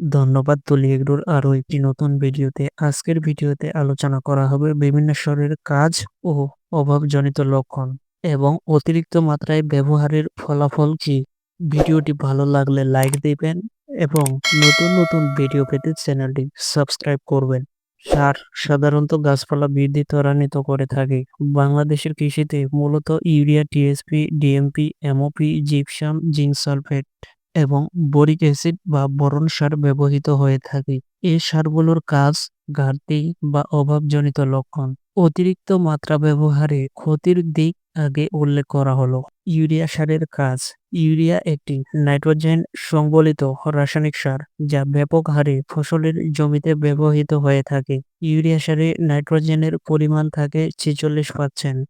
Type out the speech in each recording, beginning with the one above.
ধন্যবাদ তুলি এগুলোর আরও একটি নতুন ভিডিওতে। আজকের ভিডিওতে আলোচনা করা হবে বিভিন্ন স্বরের কাজ ও অভাবজনিত লক্ষণ এবং অতিরিক্ত মাত্রায় ব্যবহারের ফলাফল কি। ভিডিওটি ভালো লাগলে লাইক দিবেন এবং নতুন নতুন ভিডিও পেতে চ্যানেলটি সাবস্ক্রাইব করবেন। সার সাধারণত গাছপালা বৃদ্ধি ত্বরান্বিত করে থাকে। বাংলাদেশের কৃষিতে মূলত urea, TSP, DMP, MOP, gypsum, zinc sulphate এবং বরিক অ্যাসিড বা বরণ সার ব্যবহৃত হয়ে থাকে। এই সারগুলোর কাজ, ঘাটতি বা অভাবজনিত লক্ষণ, অতিরিক্ত মাত্রা ব্যবহারে ক্ষতির দিক আগে উল্লেখ করা হলো। ইউরিয়া সারের কাজ, ইউরিয়া একটি নাইট্রোজেন সংবলিত রাসায়নিক সার যা ব্যাপক হারে ফসলের জমিতে ব্যবহৃত হয়ে থাকে। ইউরিয়া সারে নাইট্রোজেনের পরিমাণ থাকে ছেচল্লিশ পার্সেন্ট।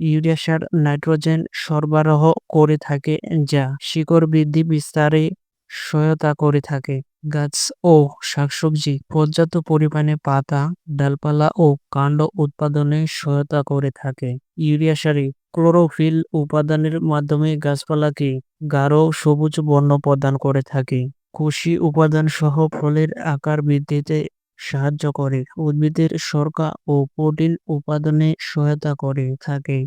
ইউরিয়া সার নাইট্রোজেন সরবরাহ করে থাকে, যা শিকড় বৃদ্ধি বিস্তারে সহায়তা করে থাকে। গাছ ও শাকসবজি পর্যাপ্ত পরিমাণে পাতা, ডালপালা ও কাণ্ড উৎপাদনে সহায়তা করে থাকে। ইউরিয়া সারে ক্লোরোফিল উপাদানের মাধ্যমে গাছপালাকে গাঢ় সবুজ বর্ণ প্রদান করে থাকে। কুশি উপাদান সহ ফলের আকার বৃদ্ধিতে সাহায্য করে, উদ্ভিদের শর্করা ও প্রোটিন উপাদানে সহায়তা করে থাকে।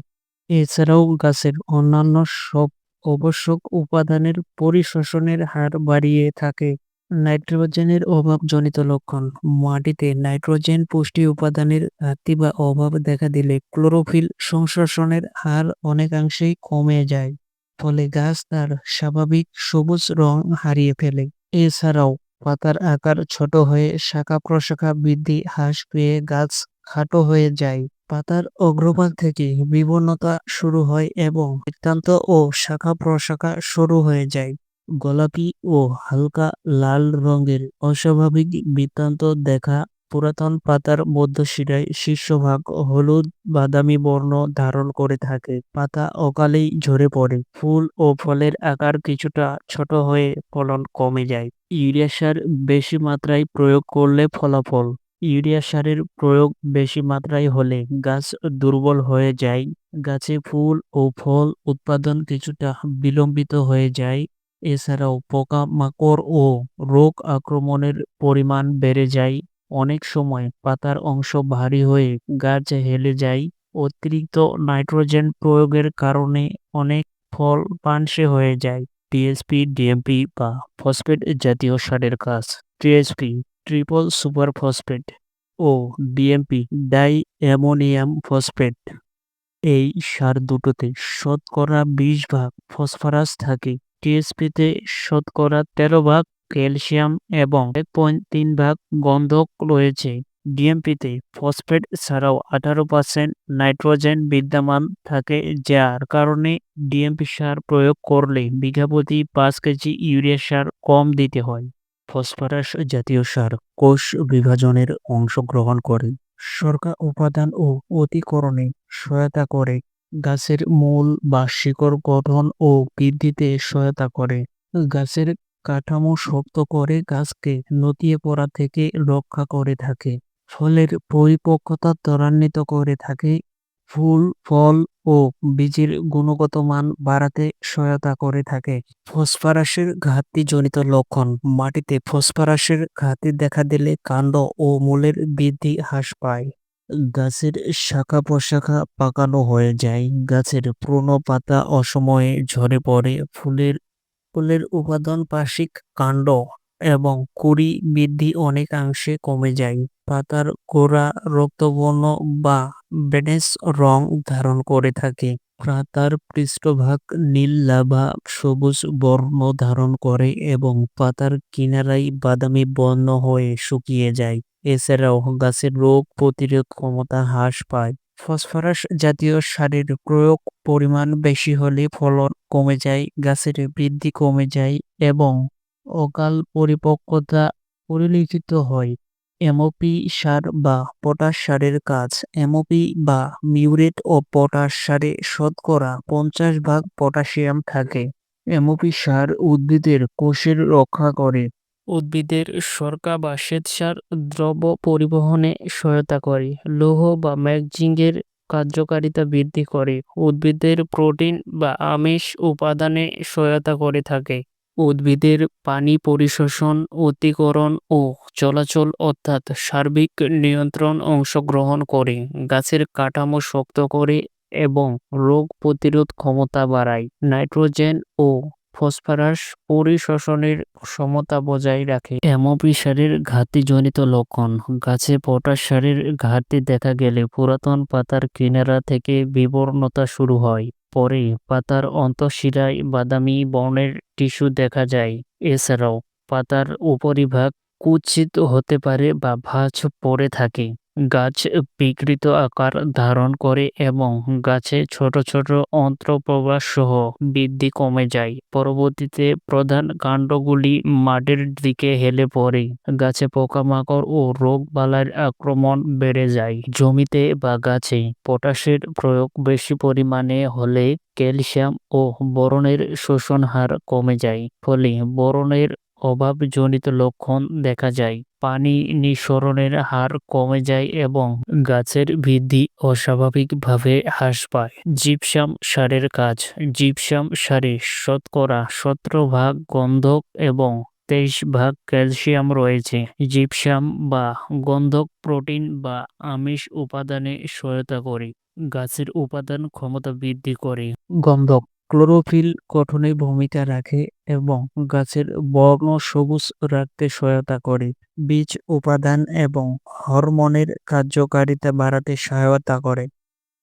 এছাড়াও গাছের অন্যান্য সব আবশ্যক উপাদানের পরিশোষণের হার বাড়িয়ে থাকে। নাইট্রোজেনের অভাবজনিত লক্ষণ, মাটিতে নাইট্রোজেন পুষ্টি উপাদানের ঘাটতি বা অভাব দেখা দিলে ক্লোরোফিল সংশ্লেষণের হার অনেকাংশেই কমে যায়, ফলে গাছ তার স্বাভাবিক সবুজ রং হারিয়ে ফেলে। এছাড়াও পাতার আকার ছোট হয়ে শাখা প্রশাখা বৃদ্ধি হ্রাস পেয়ে, গাছ খাটো হয়ে যায়। পাতার অগ্রভাগ থেকে বিবর্ণতা শুরু হয় এবং বৃত্তান্ত ও শাখা প্রশাখা শুরু হয়ে যায়। গোলাপি ও হালকা লাল রঙের অস্বাভাবিক বৃত্তান্ত দেখা, পুরাতন পাতার মধ্যশিরায় শীর্ষভাগ হলুদ বাদামি বর্ণ ধারণ করে থাকে। পাতা অকালেই ঝরে পড়ে। ফুল ও ফলের আকার কিছুটা ছোট হয়ে ফলন কমে যায়। ইউরিয়া সার বেশি মাত্রায় প্রয়োগ করলে ফলাফল। ইউরিয়া সারের প্রয়োগ বেশি মাত্রায় হলে গাছ দুর্বল হয়ে যায়, গাছে ফুল ও ফল উৎপাদন কিছুটা বিলম্বিত হয়ে যায়। এছাড়াও পোকামাকড় ও রোগ আক্রমণের পরিমাণ বেড়ে যায়। অনেক সময় পাতার অংশ ভারী হয়ে গাছ হেলে যায়। অতিরিক্ত নাইট্রোজেন প্রয়োগের কারণে অনেক ফল পানসে হয়ে যায়। টিএসপি ডিএমপি বা ফসফেট জাতীয় সারের কাজ। টিএসপি ট্রিপল সুপার ফসফেট ও ডিএমপি ডাই অ্যামোনিয়াম ফসফেট এই সার দুটোতে শতকরা বিশ ভাগ ফসফরাস থাকে। টিএসপিতে শতকরা তেরো ভাগ ক্যালসিয়াম এবং এক পয়েন্ট তিন ভাগ গন্ধক রয়েছে। ডিএমপিতে ফসফেট ছাড়াও আঠারো পার্সেন্ট নাইট্রোজেন বিদ্যমান থাকে, যার কারণে ডিএমপি সার প্রয়োগ করলে বিঘাপতি পাঁচ কেজি ইউরিয়া সার কম দিতে হয়। ফসফরাস জাতীয় সার কোষ বিভাজনের অংশগ্রহণ করে। সরকার উপাদান ও অতিকরণে সহায়তা করে। গাছের মূল বা শিকড় গঠন ও বৃদ্ধিতে সহায়তা করে। গাছের কাঠামো শক্ত করে গাছকে নতিয়ে পড়া থেকে রক্ষা করে থাকে। ফলের পরিপক্কতা ত্বরান্বিত করে থাকে। ফুল, ফল ও বীজের গুণগত মান বাড়াতে সহায়তা করে থাকে। ফসফরাসের ঘাটতিজনিত লক্ষণ, মাটিতে ফসফরাসের ঘাটতি দেখা দিলে কাণ্ড ও মূলের বৃদ্ধি হ্রাস পায়। গাছের শাখা প্রশাখা পাকানো হয়ে যায়। গাছের পুরনো পাতা অসময়ে ঝরে পড়ে। ফুলের ফুলের উপাদান পার্শ্বিক কাণ্ড এবং কুড়ি বৃদ্ধি অনেকাংশে কমে যায়। পাতার গোড়া রক্তবর্ণ বা বেনেস রং ধারণ করে থাকে। পাতার পৃষ্ঠভাগ নীল লাভা, সবুজ বর্ণ ধারণ করে এবং পাতার কিনারাই বাদামি বর্ণ হয়ে শুকিয়ে যায়। এছাড়াও গাছের রোগ প্রতিরোধ ক্ষমতা হ্রাস পায়। ফসফরাস জাতীয় সারের প্রয়োগ পরিমাণ বেশি হলে ফলন কমে যায়, গাছের বৃদ্ধি কমে যায় এবং অকাল পরিপক্কতা পরিলক্ষিত হয়। এমওপি সার বা পটাশ সারের কাজ। এমওপি বা মিউরেট ও পটাশ সারে শতকরা পঞ্চাশ ভাগ পটাশিয়াম থাকে। এমওপি সার উদ্ভিদের কোষের রক্ষা করে। উদ্ভিদের সরকা বা শ্বেতসার দ্রব্য পরিবহনে সহায়তা করে। লৌহ বা ম্যাগজিংয়ের কার্যকারিতা বৃদ্ধি করে। উদ্ভিদের প্রোটিন বা আমিষ উপাদানে সহায়তা করে থাকে। উদ্ভিদের পানি পরিশোষণ, অতিকরণ ও চলাচল অর্থাৎ সার্বিক নিয়ন্ত্রণ অংশগ্রহণ করে, গাছের কাঠামো শক্ত করে এবং রোগ প্রতিরোধ ক্ষমতা বাড়ায়। নাইট্রোজেন ও ফসফরাস পরিশোষণের সমতা বজায় রাখে। এমপি সারের ঘাটতিজনিত লক্ষণ, গাছে পটাশ সারের ঘাটতি দেখা গেলে পুরাতন পাতার কিনারা থেকে বিবর্ণতা শুরু হয়। পরে পাতার অন্তঃশিরায় বাদামি বর্ণের টিস্যু দেখা যায়। এছাড়াও পাতার উপরিভাগ কুৎসিত হতে পারে বা ভাঁজ পড়ে থাকে। গাছ বিকৃত আকার ধারণ করে এবং গাছে ছোট ছোট অন্ত্রপ্রবাস সহ বৃদ্ধি কমে যায়। পরবর্তীতে প্রধান কাণ্ডগুলি মাটির দিকে হেলে পড়ে। গাছে পোকামাকড় ও রোগ বালার আক্রমণ বেড়ে যায়। জমিতে বা গাছে পটাশের প্রয়োগ বেশি পরিমাণে হলে ক্যালসিয়াম ও বরণের শোষণ হার কমে যায়। ফলে বোরনের অভাবজনিত লক্ষণ দেখা যায়। পানি নিঃসরণের হার কমে যায় এবং গাছের বৃদ্ধি অস্বাভাবিকভাবে হ্রাস পায়। জিপসাম সারের কাজ। জিপসাম সারে শতকরা সতেরো ভাগ গন্ধক এবং তেইশ ভাগ ক্যালসিয়াম রয়েছে। জিপসাম বা গন্ধক প্রোটিন বা আমিষ উপাদানে সহায়তা করে। গাছের উপাদান ক্ষমতা বৃদ্ধি করে। গন্ধক ক্লোরোফিল গঠনে ভূমিকা রাখে এবং গাছের বর্ণ সবুজ রাখতে সহায়তা করে। বীজ উপাদান এবং হরমোনের কার্যকারিতা বাড়াতে সহায়তা করে।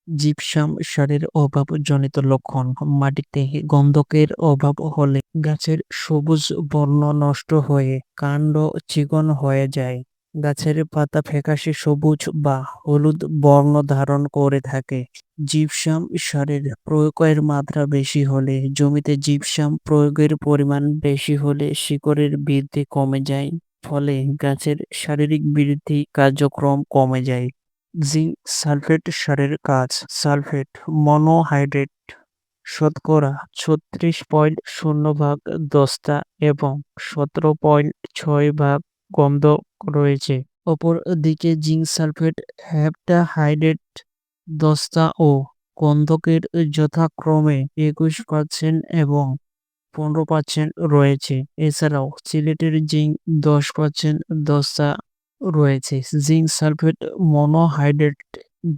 জিপসাম সারের অভাবজনিত লক্ষণ, মাটিতে গন্ধকের অভাব হলে গাছের সবুজ বর্ণ নষ্ট হয়ে কাণ্ড চিকন হয়ে যায়। গাছের পাতা ফ্যাকাশে সবুজ বা হলুদ বর্ণ ধারণ করে থাকে। জিপসাম সারের প্রয়োগের মাত্রা বেশি হলে, জমিতে জিপসাম প্রয়োগের পরিমাণ বেশি হলে শিকড়ের বৃদ্ধি কমে যায়, ফলে গাছের শারীরিক বৃদ্ধি কার্যক্রম কমে যায়। জিঙ্ক সালফেট সারের কাজ, সালফেট মনোহাইড্রেট শতকরা ছত্রিশ পয়েন্ট শূন্য ভাগ দস্তা এবং সতেরো পয়েন্ট ছয় ভাগ গন্ধ রয়েছে। অপর দিকে জিঙ্ক সালফেট হ্যাপটাহাইড্রেট দস্তা ও গন্ধকের যথাক্রমে একুশ পার্সেন্ট এবং পনেরো পার্সেন্ট রয়েছে। এছাড়াও সিলেটের জিঙ্ক দশ পার্সেন্ট দস্তা রয়েছে। Zinc sulphate monohydrate,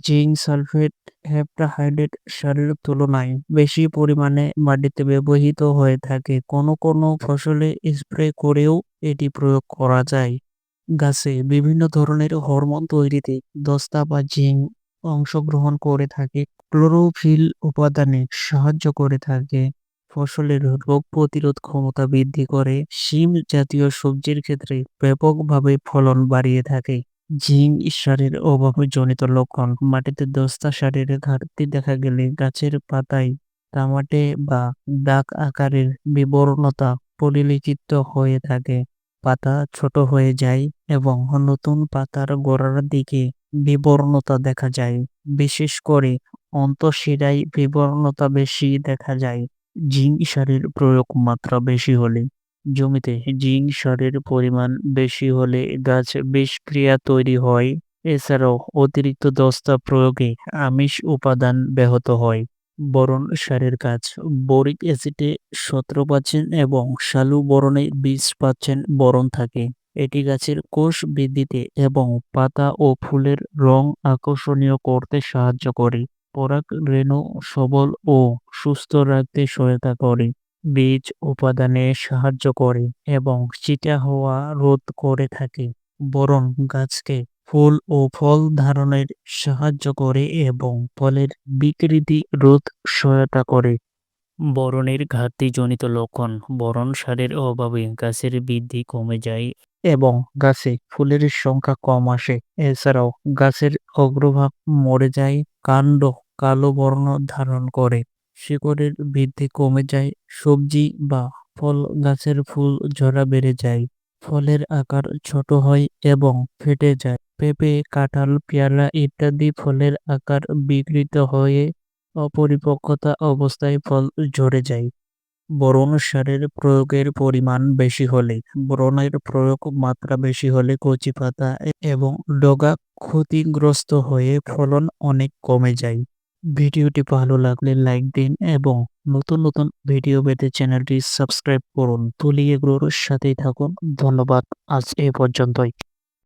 zinc sulphate heptahydrate সারের তুলনায় বেশি পরিমাণে মাটিতে ব্যবহৃত হয়ে থাকে। কোনো কোনো ফসলে স্প্রে করেও এটি প্রয়োগ করা যায়। গাছে বিভিন্ন ধরনের হরমোন তৈরিতে দস্তা বা জিঙ্ক অংশগ্রহণ করে থাকে। ক্লোরোফিল উপাদানে সাহায্য করে থাকে। ফসলের রোগ প্রতিরোধ ক্ষমতা বৃদ্ধি করে। শিম জাতীয় সবজির ক্ষেত্রে ব্যাপকভাবে ফলন বাড়িয়ে থাকে। জিঙ্ক সারের অভাবে জনিত লক্ষণ, মাটিতে দস্তা সারের ঘাটতি দেখা গেলে গাছের পাতায় তামাটে বা দাগ আকারের বিবর্ণতা পরিলিখিত হয়ে থাকে। পাতা ছোট হয়ে যায় এবং নতুন পাতার গোড়ার দিকে বিবর্ণতা দেখা যায়। বিশেষ করে অন্তঃশিরায় বিবর্ণতা বেশি দেখা যায়। জিঙ্ক সারের প্রয়োগ মাত্রা বেশি হলে। জমিতে জিঙ্ক সারের পরিমাণ বেশি হলে গাছ বিষক্রিয়া তৈরি হয়। এছাড়াও অতিরিক্ত দস্তা প্রয়োগে আমিষ উপাদান ব্যাহত হয়। বরণ সারের কাজ। বরিক অ্যাসিডে সতেরো পার্সেন্ট এবং শালু বরণে বিশ পার্সেন্ট বরণ থাকে। এটি গাছের কোষ বৃদ্ধিতে এবং পাতা ও ফুলের রং আকর্ষণীয় করতে সাহায্য করে। পরাগ রেণু সবল ও সুস্থ রাখতে সহায়তা করে। বীজ উপাদানে সাহায্য করে এবং চিটা হওয়া রোধ করে থাকে। বরণ গাছকে ফুল ও ফল ধারণের সাহায্য করে এবং ফলের বিকৃতি রোধ সহায়তা করে। বরণের ঘাটতিজনিত লক্ষণ, বরণ সারের অভাবে গাছের বৃদ্ধি কমে যায় এবং গাছে ফুলের সংখ্যা কম আসে। এছাড়াও গাছের অগ্রভাগ মরে যায়, কাণ্ড কালো বর্ণ ধারণ করে। শিকড়ের বৃদ্ধি কমে যায়, সবজি বা ফল গাছের ফুল ঝরা বেড়ে যায়। ফলের আকার ছোট হয় এবং ফেটে যায়। পেঁপে, কাঁঠাল, পেয়ারা ইত্যাদি ফলের আকার বিকৃত হয়ে অপরিপক্কতা অবস্থায় ফল ঝরে যায়। বরণ সারের প্রয়োগের পরিমাণ বেশি হলে, বোরনের প্রয়োগ মাত্রা বেশি হলে কচি পাতা এবং ডগা ক্ষতিগ্রস্ত হয়ে ফলন অনেক কমে যায়। ভিডিওটি ভালো লাগলে লাইক দিন এবং নতুন নতুন ভিডিও পেতে চ্যানেলটি সাবস্ক্রাইব করুন। তুলিয়ে গ্রোর সাথেই থাকুন। ধন্যবাদ। আজ এ পর্যন্তই।